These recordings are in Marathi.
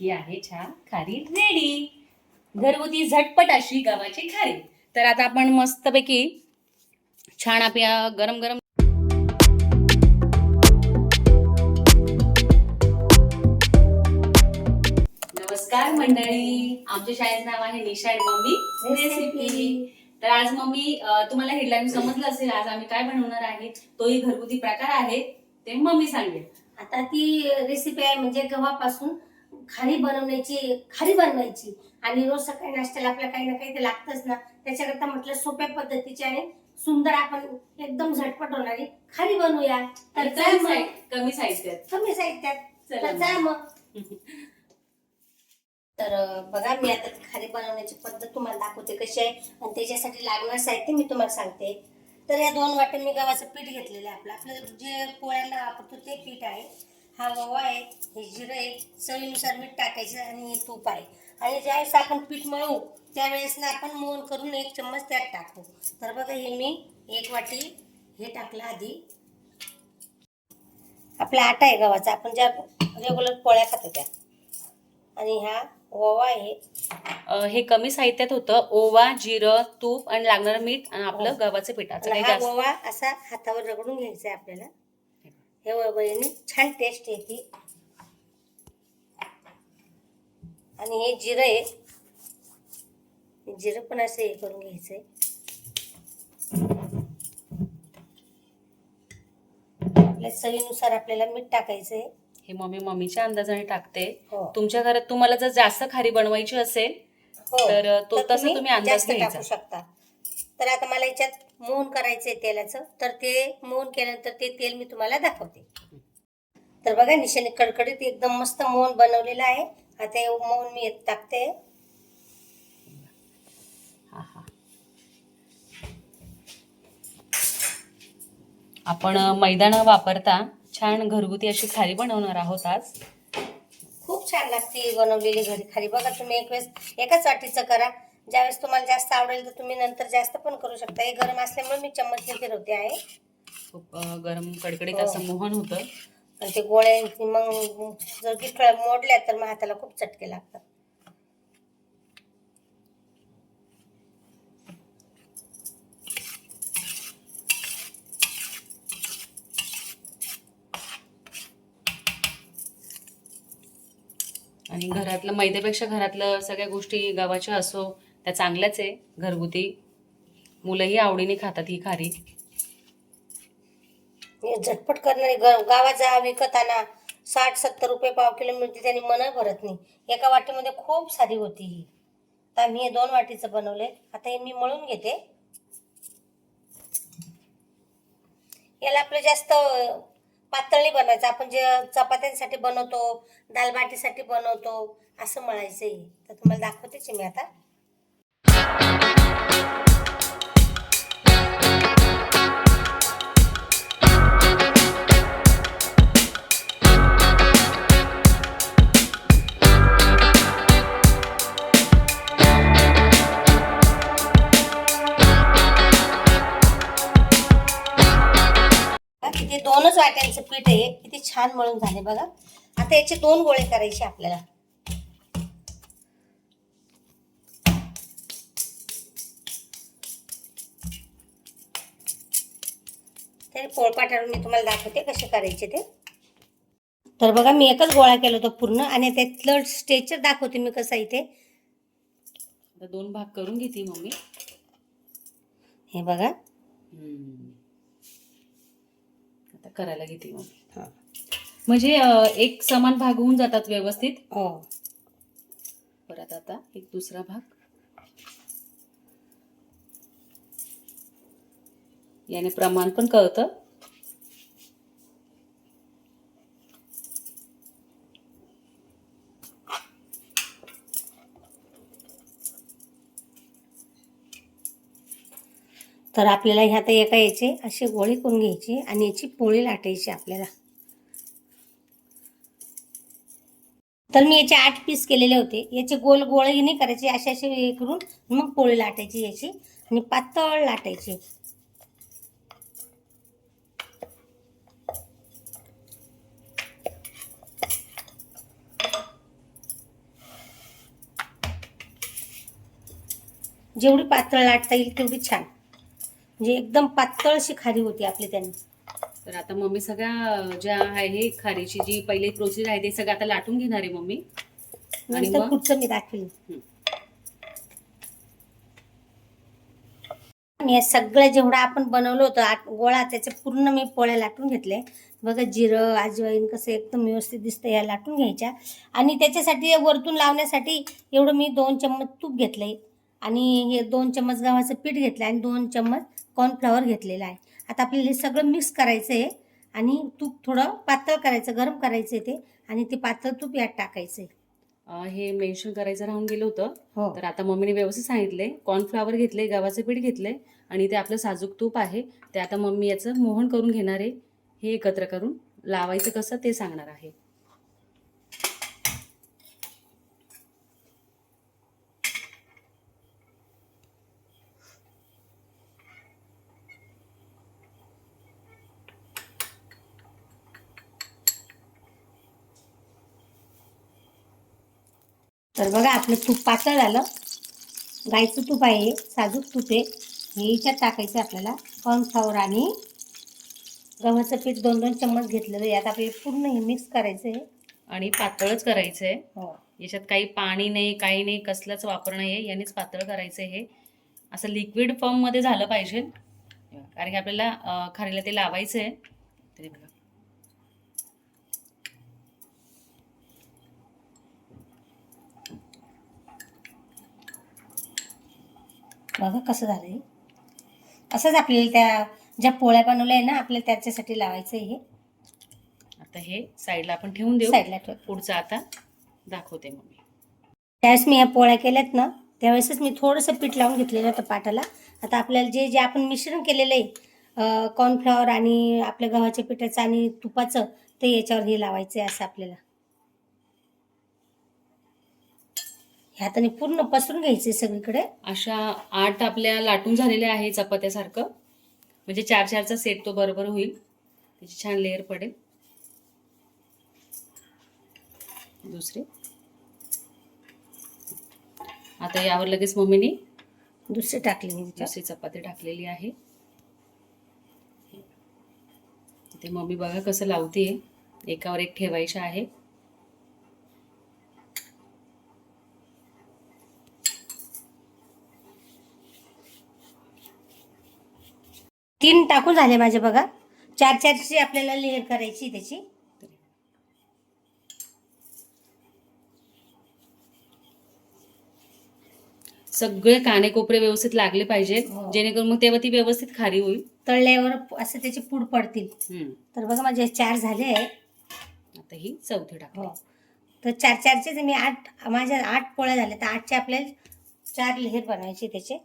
ही आहे छान खारी रेडी. घरगुती झटपट अशी गव्हाची खारी. तर आता आपण मस्तपैकी छान आपल्या गरम गरम नमस्कार मंडळी. आमच्या शाळेचं नाव आहे निशा मम्मी रेसिपी तर आज मम्मी तुम्हाला हेडलाईन समजलं असेल आज आम्ही काय बनवणार आहे तोही घरगुती प्रकार आहे ते मम्मी सांगेल. आता ती रेसिपी आहे म्हणजे गव्हापासून खारी बनवण्याची खारी बनवायची. आणि रोज सकाळी नाश्त्याला आपल्याला काही ना काही ते लागतच ना. त्याच्याकरता म्हटलं सोप्या पद्धतीची आणि सुंदर आपण एकदम झटपट होणारी खारी बनवूया. तर कमी मग. कमी साहित्यात. कमी साहित्यात. चला तर. जा मग. तर बघा मी आता खारी बनवण्याची पद्धत तुम्हाला दाखवते कशी आहे. आणि त्याच्यासाठी लागणार साहित्य मी तुम्हाला सांगते. तर या दोन वाटे मी गव्हाचं पीठ घेतलेलं आहे आपलं. आपलं जे पोळ्यांना वापरतो ते पीठ आहे. हा ओवा आहे हे जिरं आहे चवीनुसार मीठ टाकायचं आणि हे तूप आहे. आणि ज्यावेळेस आपण पीठ मळू त्यावेळेस ना आपण मोहन करून एक चम्मच त्यात टाकू. तर बघा हे मी एक वाटी हे टाकलं आधी. आपला आटा आहे गव्हाचा आपण ज्या रेग्युलर पोळ्या खातो त्या. आणि हा ओवा आहे. हे कमी साहित्यात होतं. ओवा जिरं तूप आणि लागणारं मीठ आणि आपलं हो. गव्हाचं पिठाचं ओवा असा हातावर रगडून घ्यायचा आहे आपल्याला. हे ओव्याने छान टेस्ट येते आणि हे जिरं आहे. जिरं पण असं हे करून घ्यायचंय. आपल्या चवीनुसार आपल्याला मीठ टाकायचंय. हे मम्मी मम्मीच्या अंदाजाने टाकते. हो. तुमच्या घरात तुम्हाला जर जास्त खारी बनवायची असेल हो. तर तो तसं तुम्ही अंदाज जास्त घ्यायचा. टाकू शकता. तर आता मला याच्यात मोहन करायचंय तेलाचं. तर ते मोहन केल्यानंतर ते तेल मी तुम्हाला दाखवते. तर बघा निशाने कडकडीत एकदम मस्त मोहन बनवलेलं आहे. आता हे मोहन मी टाकते. आपण मैदा न वापरता छान घरगुती अशी खारी बनवणार आहोत आज. खूप छान लागते बनवलेली घरी खाली बघा तुम्ही एक वेळेस एकाच वाटीचं करा. ज्यावेळेस तुम्हाला जास्त आवडेल तर तुम्ही नंतर जास्त पण करू शकता. हे गरम असल्यामुळे मी चम्मचने फिरवते आहे. खूप गरम कडकडीत हो. असं मोहन होतं. आणि ते गोळ्या मग जर गिठळ्या मोडल्या तर मग हाताला खूप चटके लागतात. आणि घरातलं मैद्यापेक्षा घरातलं सगळ्या गोष्टी गावाच्या असो त्या चांगल्याच आहे. घरगुती मुलंही आवडीने खातात ही खारी. हे झटपट करणारी ग- गावात जा विकत आणा. साठ सत्तर रुपये पाव किलो मिळते त्याने मन भरत नाही. एका वाटीमध्ये खूप सारी होती ही. तर आम्ही हे दोन वाटीचं बनवले. आता हे मी मळून घेते. याला आपलं जास्त पातळी बनवायचं. आपण जे चपात्यांसाठी बनवतो दालबाटीसाठी बनवतो असं मळायचं आहे तर तुम्हाला दाखवतेच आहे मी आता. दोनच वाट्यांचं पीठ आहे किती छान मळून झाले बघा. आता याचे दोन गोळे करायचे आपल्याला. तरी पोळपाटावर मी तुम्हाला दाखवते कसे करायचे ते. तर बघा मी एकच गोळा केला होता पूर्ण आणि त्यातलं स्ट्रेचर दाखवते मी कसं इथे आता दोन भाग करून घेते मम्मी. हे बघा. आता करायला घेते मम्मी. हा. म्हणजे एक समान भाग होऊन जातात व्यवस्थित. हो. परत आता एक दुसरा भाग. याने प्रमाण पण कळतं. तर आपल्याला ह्या आता एका याचे असे गोळे करून घ्यायचे आणि याची पोळी लाटायची आपल्याला. तर मी याचे आठ पीस केलेले होते. याचे गोल गोळे नाही करायचे असे असे हे करून मग पोळी लाटायची याची आणि पातळ लाटायची. जेवढी पातळ लाटता येईल तेवढी छान. म्हणजे एकदम पातळ अशी खारी होती आपली त्यांनी. तर आता मम्मी सगळ्या ज्या आहे खारीची जी पहिली प्रोसेस आहे ते सगळं आता लाटून घेणार आहे मम्मी. आणि नंतर मग? पुढचं मी हं. आणि हे सगळं जेवढं आपण बनवलं होतं गोळा त्याचे पूर्ण मी पोळ्या लाटून घेतले. बघा जिरं आजवाईन कसं एकदम व्यवस्थित दिसतं या लाटून घ्यायच्या. आणि त्याच्यासाठी वरतून लावण्यासाठी एवढं मी दोन चम्मच तूप घेतलंय. आणि हे दोन चम्मच गव्हाचं पीठ घेतलं आणि दोन चम्मच कॉर्नफ्लॉवर घेतलेलं आहे. आता आपल्याला हे सगळं मिक्स करायचं आहे आणि तूप थोडं पातळ करायचं गरम करायचं आहे ते आणि ते पातळ तूप यात टाकायचं आहे हे मेन्शन करायचं राहून गेलं होतं. हो. तर आता मम्मीने व्यवस्थित सांगितले कॉर्नफ्लावर घेतले गव्हाचं पीठ घेतले आणि ते आपलं साजूक तूप आहे. ते आता मम्मी याचं मोहन करून घेणार आहे. हे एकत्र करून लावायचं कसं ते सांगणार आहे. तर बघा आपलं तूप पातळ झालं. गाईचं तूप आहे साजूक तूप आहे. हे याच्यात टाकायचं आपल्याला कॉर्नफ्लॉवर आणि गव्हाचं पीठ. दोन दोन चम्मच घेतलेलं. यात आपल्याला पूर्ण हे मिक्स करायचं आहे. आणि पातळच करायचं आहे हो. याच्यात काही पाणी नाही काही नाही कसलंच वापर नाही आहे. यानेच पातळ करायचं आहे हे. असं लिक्विड फॉर्ममध्ये झालं पाहिजे. कारण की आपल्याला खारीला ते लावायचं आहे तरी बघा बघा कसं झालं हे असंच आपल्याला त्या ज्या पोळ्या बनवल्या आहे ना आपल्याला त्याच्यासाठी लावायचं आहे हे. आता हे साईडला आपण ठेवून देऊ. साईडला ठेव. पुढचं आता दाखवते मग मी. त्यावेळेस मी या पोळ्या केल्यात ना त्यावेळेसच मी थोडंसं पीठ लावून घेतलेलं होतं पाटाला. आता आपल्याला जे जे आपण मिश्रण केलेलं आहे कॉर्नफ्लॉवर आणि आपल्या गव्हाच्या पिठाचं आणि तुपाचं ते याच्यावर हे लावायचं आहे असं आपल्याला. हाताने पूर्ण पसरून घ्यायचे सगळीकडे. अशा आठ आपल्या लाटून झालेल्या आहे चपात्यासारखं. म्हणजे चार चारचा सेट तो बरोबर होईल. त्याची छान लेअर पडेल. दुसरे. आता यावर लगेच मम्मीने दुसरे टाकले. दुसरी चपाती टाकलेली आहे. ते मम्मी बघा कसं लावते एकावर एक ठेवायचं आहे. तीन टाकून झाले माझे बघा. चार चारची आपल्याला लेअर करायची त्याची. सगळे कानेकोपरे व्यवस्थित लागले पाहिजेत हो. जेणेकरून मग तेव्हा ती व्यवस्थित खारी होईल. तळल्यावर असं त्याचे पूड पडतील. हम्म. तर बघा माझे चार झाले आहे आता ही चौथी टाकली हो. तर चार चारचेच मी आठ माझ्या आठ पोळ्या झाल्या. तर आठचे आपल्याला चार लेहर बनवायचे त्याचे.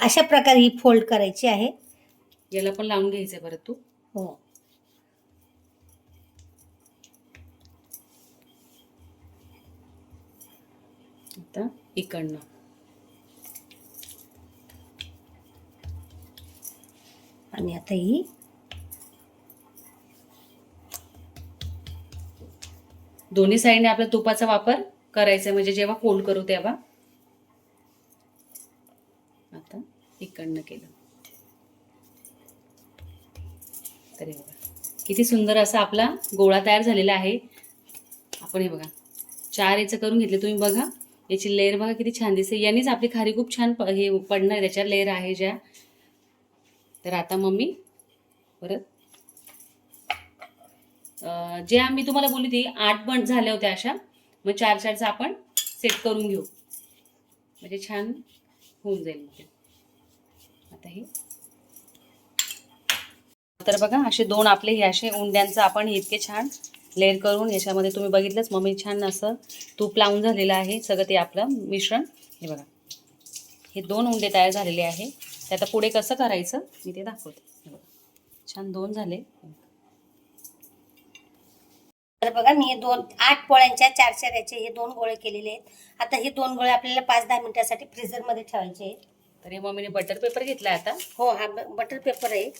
अशी- प्रकारे ही फोल्ड करायची आहे. याला पण लावून घ्यायचंय परत तू. हो. आता इकडनं. आणि आता ही. दोन्ही साईडने आपल्या तुपाचा वापर करायचा म्हणजे जेव्हा फोल्ड करू तेव्हा आता इकडनं केलं. तरी बघा किती सुंदर असा आपला गोळा तयार झालेला आहे. आपण हे बघा. चार याचं करून घेतले तुम्ही बघा. याची लेअर बघा किती छान दिसते. यांनीच आपली खारी खूप छान प- हे पडणार त्याच्या लेअर आहे ज्या. तर आता मम्मी परत. जे आम्ही तुम्हाला बोलली ती आठ बंड झाल्या होत्या अशा. मग चार चारचा आपण सेट करून घेऊ. म्हणजे छान होऊन जाईल आहे. तर बघा असे दोन आपले हे असे उंड्यांचं आपण इतके छान लेअर करून याच्यामध्ये तुम्ही बघितलंच मम्मी छान असं तूप लावून झालेलं आहे सगळं ते आपलं मिश्रण. हे बघा हे दोन उंडे तयार झालेले आहे. ते आता पुढे कसं करायचं मी ते दाखवते. छान दोन झाले. तर बघा मी दोन आठ पोळ्यांच्या चार चार याचे हे दोन गोळे केलेले आहेत. आता हे दोन गोळे आपल्याला पाच दहा मिनिटासाठी फ्रीझरमध्ये ठेवायचे आहेत. तर हे मम्मीने बटर पेपर घेतला आता. हो हा ब- बटर पेपर आहे.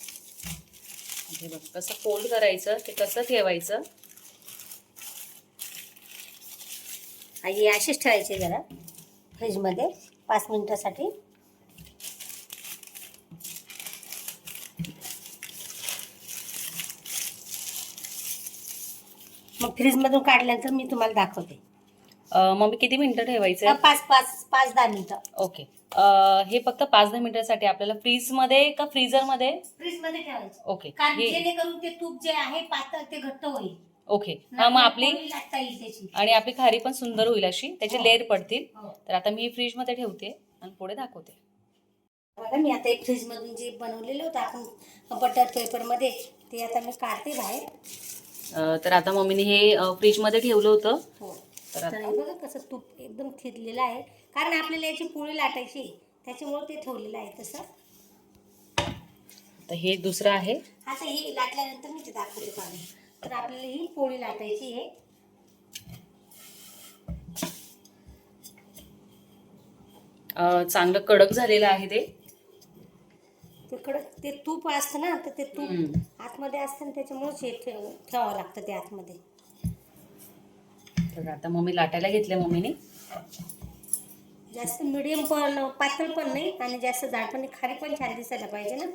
हे बघ कसं फोल्ड करायचं ते कसं ठेवायचं? आणि अशीच ठेवायची जरा फ्रीजमध्ये पाच मिनिटासाठी. मग फ्रीजमधून काढल्यानंतर मी तुम्हाला दाखवते. अं, मम्मी किती मिनिटं ठेवायचं? हा, पाच पाच पाच दहा मिनिटं. ओके हे फक्त पाच दहा मिनिटासाठी आपल्याला फ्रीजमध्ये का फ्रीझरमध्ये फ्रीजमध्ये ठेवायचं. ओके. कारण हे जेणेकरून ते तूप जे आहे पातळ ते घट्ट होईल. ओके. हा मग आपली येईल त्याची. आणि आपली खारी पण सुंदर होईल अशी. त्याचे हो. लेअर पडतील. हो. तर आता मी फ्रीजमध्ये ठेवते आणि पुढे दाखवते. बघा मी आता एक फ्रीज मधून जे बनवलेलं होतं आपण बटर पेपरमध्ये ते आता मी काढते बाहेर. अं, तर आता मम्मीने हे अं, फ्रीजमध्ये ठेवलं होतं. तर तर आता बघा कसं तूप एकदम थिरलेलं आहे. कारण आपल्याला याची पोळी लाटायची. त्याच्यामुळे ते ठेवलेलं आहे तसं. तर हे दुसरं आहे. आता ही लाटल्यानंतर मी ते दाखवते पाणी तर आपल्याला ही पोळी लाटायची आहे. चांगलं कडक झालेलं आहे ते. ते कडक ते तूप असतं ना तर ते तूप. आतमध्ये असतं ना त्याच्यामुळेच हे ठेव ठेवावं लागतं ते आतमध्ये. तर आता मम्मी लाटायला घेतल्या मम्मीने. जास्त मिडियम पण पातळ पण नाही आणि जास्त जाड पण खारी पण छान दिसायला पाहिजे ना.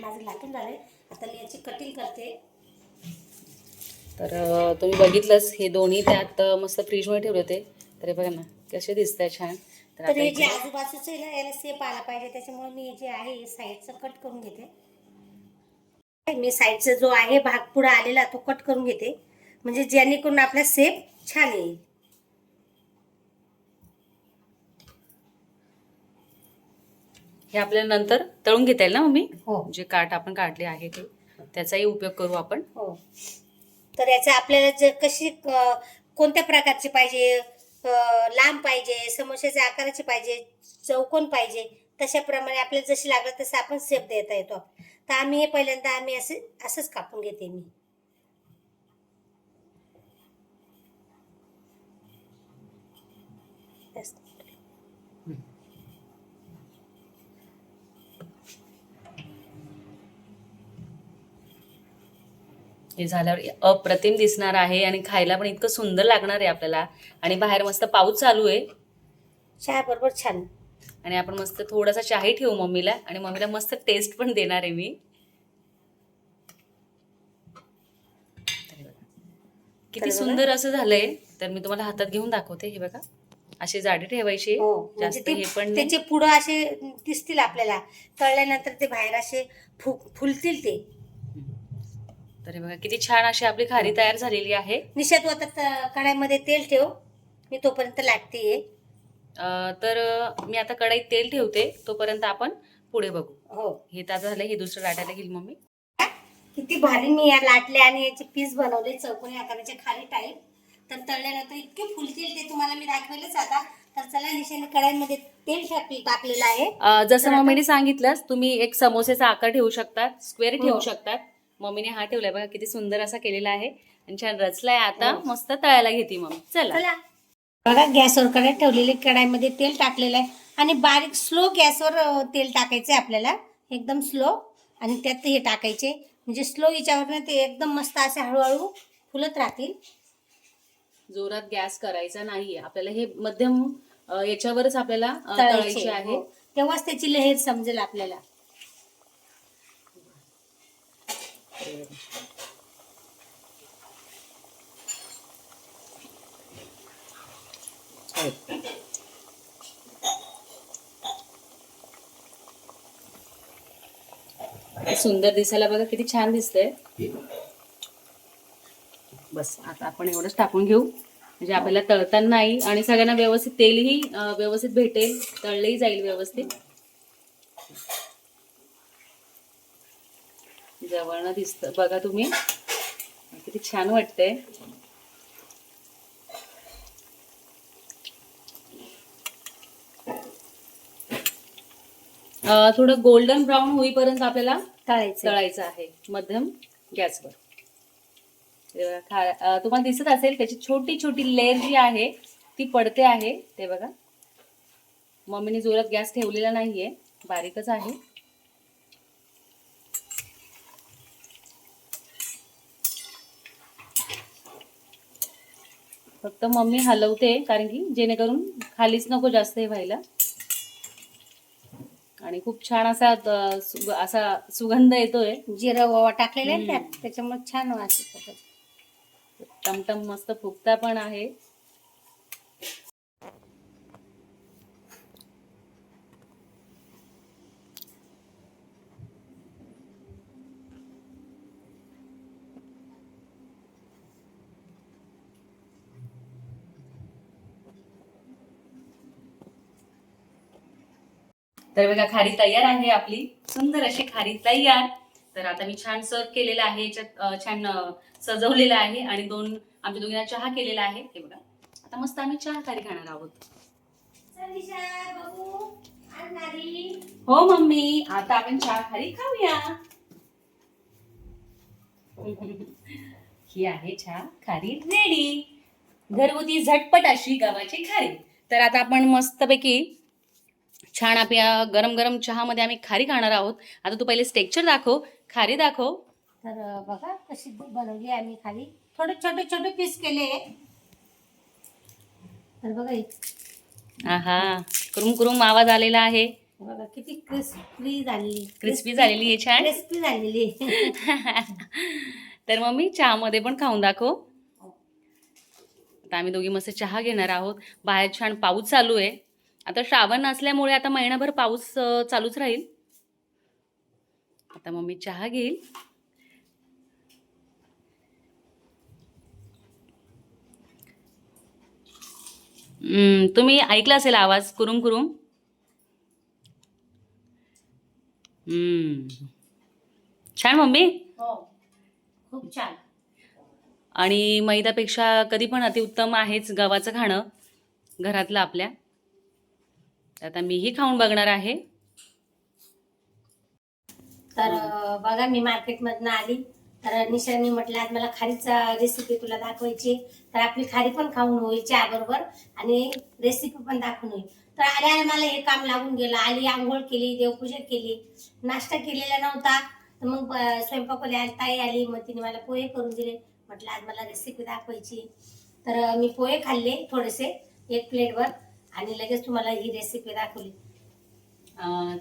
माझं लाटून झालंय. आता मी याची कटिंग करते. तर तुम्ही बघितलंच हे दोन्ही त्यात मस्त फ्रीजमध्ये ठेवले होते. तर बघा ना कसे दिसत आहे छान. तर हे जे आजूबाजूचं याला सेप आला पाहिजे. त्याच्यामुळे मी जे आहे साईडचं कट करून घेते. मी साईडचा जो आहे भाग पुढे आलेला तो कट करून घेते. म्हणजे जेणेकरून आपला सेप छान येईल. हे आपल्याला नंतर तळून घेता येईल ना मम्मी? हो. जे काट आपण काढले आहे ते. त्याचाही उपयोग करू आपण. हो. तर याचं आपल्याला जर कशी कोणत्या प्रकारची पाहिजे? लांब पाहिजे समोश्याच्या आकाराची पाहिजे चौकोन पाहिजे तशाप्रमाणे आपल्याला जशी लागत तसं आपण सेप देता येतो. तर आम्ही हे पहिल्यांदा आम्ही असे असंच कापून घेते मी. बस. हे झाल्यावर अप्रतिम दिसणार आहे आणि खायला पण इतकं सुंदर लागणार आहे आपल्याला. आणि बाहेर मस्त पाऊस चालू आहे. चहा बरोबर छान. आणि आपण मस्त थोडासा चाही ठेवू मम्मीला आणि मम्मीला मस्त टेस्ट पण देणार आहे मी. किती. सुंदर असं झालंय. तर मी तुम्हाला हातात घेऊन दाखवते हे बघा. अशी जाडी ठेवायची. जास्त हे पण. त्याचे पुढं असे दिसतील आपल्याला. तळल्यानंतर ते बाहेर असे फुलतील ते. तर हे बघा किती छान अशी आपली खारी तयार झालेली आहे. निशात होतात कढाईमध्ये तेल ठेव. मी तोपर्यंत लाटते अं, तर मी आता कढईत तेल ठेवते. तोपर्यंत आपण पुढे बघू. हो. हे ताजं झालं हे दुसरं लाटायला घेईल मम्मी. किती भारी मी या लाटले आणि याचे पीस बनवले. चौकोनी आकाराचे खाली टाईप. तर तळल्यानंतर इतके फुलतील ते तुम्हाला मी दाखवेलच आता. तर चला निशाने कढाईमध्ये तेल टाकले टाकलेलं आहे. जसं आता- मम्मीने सांगितलं तुम्ही एक समोसेचा आकार ठेवू शकतात स्क्वेअर हो. ठेवू शकतात मम्मीने हा ठेवलाय बघा किती सुंदर असा केलेला आहे. आणि छान रचलाय आता. हो. मस्त तळायला घेते मम्मी. चला. बघा गॅसवर कढई ठेवलेली कढाईमध्ये तेल टाकलेलं आहे. आणि बारीक स्लो गॅसवर तेल टाकायचं आहे आपल्याला. एकदम स्लो. आणि त्यात हे टाकायचे. म्हणजे स्लो याच्यावर ते एकदम मस्त असे हळूहळू फुलत राहतील. जोरात गॅस करायचा नाहीये. आपल्याला हे मध्यम याच्यावरच आपल्याला तळायचे आहे. हो. तेव्हाच त्याची लहेर समजेल आपल्याला किती सुंदर दिसायला बघा किती छान दिसतंय. बस आता आपण एवढंच टाकून घेऊ. म्हणजे आपल्याला तळतानाही आणि सगळ्यांना व्यवस्थित तेलही व्यवस्थित भेटेल तळलंही जाईल व्यवस्थित. जवळनं दिसत. बघा तुम्ही. किती छान वाटतंय. थोडं गोल्डन ब्राऊन होईपर्यंत आपल्याला तळायचं. तळायचं आहे. मध्यम गॅसवर. तुम्हाला दिसत असेल त्याची छोटी छोटी लेअर जी आहे ती पडते आहे. ते बघा. मम्मीने जोरात गॅस ठेवलेला नाहीये. बारीकच आहे. फक्त मम्मी हलवते कारण की जेणेकरून खालीच नको जास्त हे व्हायला आणि खूप छान असा असा सुगंध येतोय जिरं ओवा टाकलेलं. त्यात त्याच्यामुळे छान वास येतो. टमटम मस्त फुगता पण आहे तर बघा खारी तयार आहे आपली. सुंदर अशी खारी तयार. तर आता मी छान सर्व केलेलं आहे याच्यात छान सजवलेलं आहे आणि दोन आमच्या दोघींना चहा केलेला आहे. हे बघा. आता मस्त आम्ही चहा खारी खाणार आहोत. हो मम्मी. आता आपण चहा खारी खाऊया. ही आहे चहा खारी रेडी घरगुती झटपट अशी गव्हाची खारी. तर आता आपण मस्तपैकी छान आपल्या गरम गरम चहामध्ये आम्ही खारी खाणार आहोत. आता तू पहिले स्टेक्चर दाखव. खारी दाखव. तर बघा कशी बनवली आम्ही खाली थोडे छोटे छोटे पीस केले. तर बघा हे. आहा कुरुम कुरुम आवाज आलेला आहे. बघा किती क्रिस्पी झालेली. क्रिस्पी झालेली आहे छान. क्रिस्पी झालेली. तर मम्मी चहामध्ये पण खाऊन दाखव. आता आम्ही दोघी मस्त चहा घेणार आहोत. बाहेर छान पाऊस चालू आहे. आता श्रावण असल्यामुळे आता महिनाभर पाऊस चालूच राहील. आता मम्मी चहा घेईल. तुम्ही ऐकला असेल आवाज? कुरुम कुरुम. हम्म. छान मम्मी? हो. खूप छान. आणि मैद्यापेक्षा कधी पण अतिउत्तम आहेच गव्हाचं खाणं घरातलं आपल्या. आता मीही खाऊन बघणार आहे. तर बघा मी मार्केटमधनं आली. तर निशाने म्हटलं आज मला खारीच रेसिपी तुला दाखवायची तर आपली खारी पण खाऊन होईल चहा बरोबर आणि रेसिपी पण दाखवून होईल. तर आल्या मला हे काम लागून गेलं. आली आंघोळ केली देवपूजा केली. नाश्ता केलेला नव्हता. तर मग स्वयंपाकाला आली ताई आली. मग तिने मला पोहे करून दिले. म्हटलं आज मला रेसिपी दाखवायची तर मी पोहे खाल्ले थोडेसे एक प्लेटवर आणि लगेच तुम्हाला ही रेसिपी दाखवली.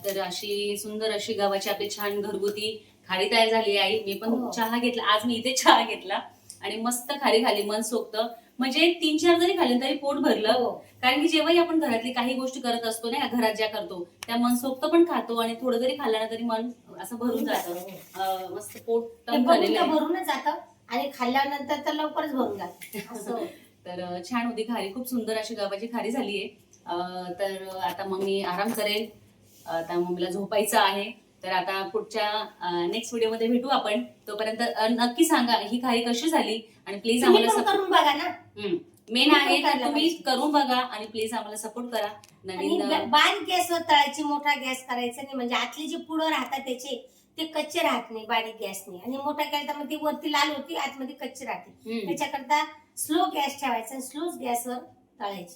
तर अशी सुंदर अशी गव्हाची आपली छान घरगुती खारी तयार झाली आहे मी पण हो. चहा घेतला. आज मी इथे चहा घेतला आणि मस्त खारी खाली मन सोक्त म्हणजे तीन चार जरी खाल्ले तरी पोट भरलं. हो. कारण की जेव्हाही आपण घरातली काही गोष्टी करत असतो का घरात ज्या करतो त्या मनसोक्त पण खातो आणि थोडं जरी खाल्लं ना तरी मन असं भरून जातं. अं, मस्त पोट भरून जातं आणि खाल्ल्यानंतर तर लवकरच भरून जातं. तर छान होती खारी. खूप सुंदर अशी गव्हाची खारी झाली आहे तर आता मग मी आराम करेल. आता मम्मीला झोपायचं आहे. तर आता पुढच्या नेक्स्ट व्हिडिओमध्ये भेटू आपण. तोपर्यंत नक्की सांगा ही खारी कशी झाली आणि प्लीज आम्हाला करून बघा ना. मेन आहे तर तुम्ही. करून बघा आणि प्लीज आम्हाला सपोर्ट करा. नवीन ब- बारीक गॅसवर तळायची मोठा गॅस करायचा नाही. म्हणजे आतले जे पुढं राहतात त्याचे ते कच्चे राहत नाही बारीक गॅसने आणि मोठा केला तर मग ती वरती लाल होती आतमध्ये कच्ची राहते. त्याच्याकरता स्लो गॅस ठेवायचा आणि स्लो गॅसवर तळायची.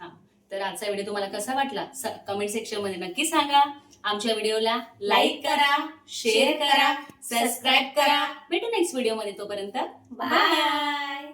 हा. तर आजचा व्हिडिओ तुम्हाला कसा वाटला? कमेंट सेक्शनमध्ये नक्की सांगा. आमच्या व्हिडिओला लाईक करा शेअर करा सबस्क्राईब करा. भेटू नेक्स्ट व्हिडिओमध्ये तोपर्यंत. बाय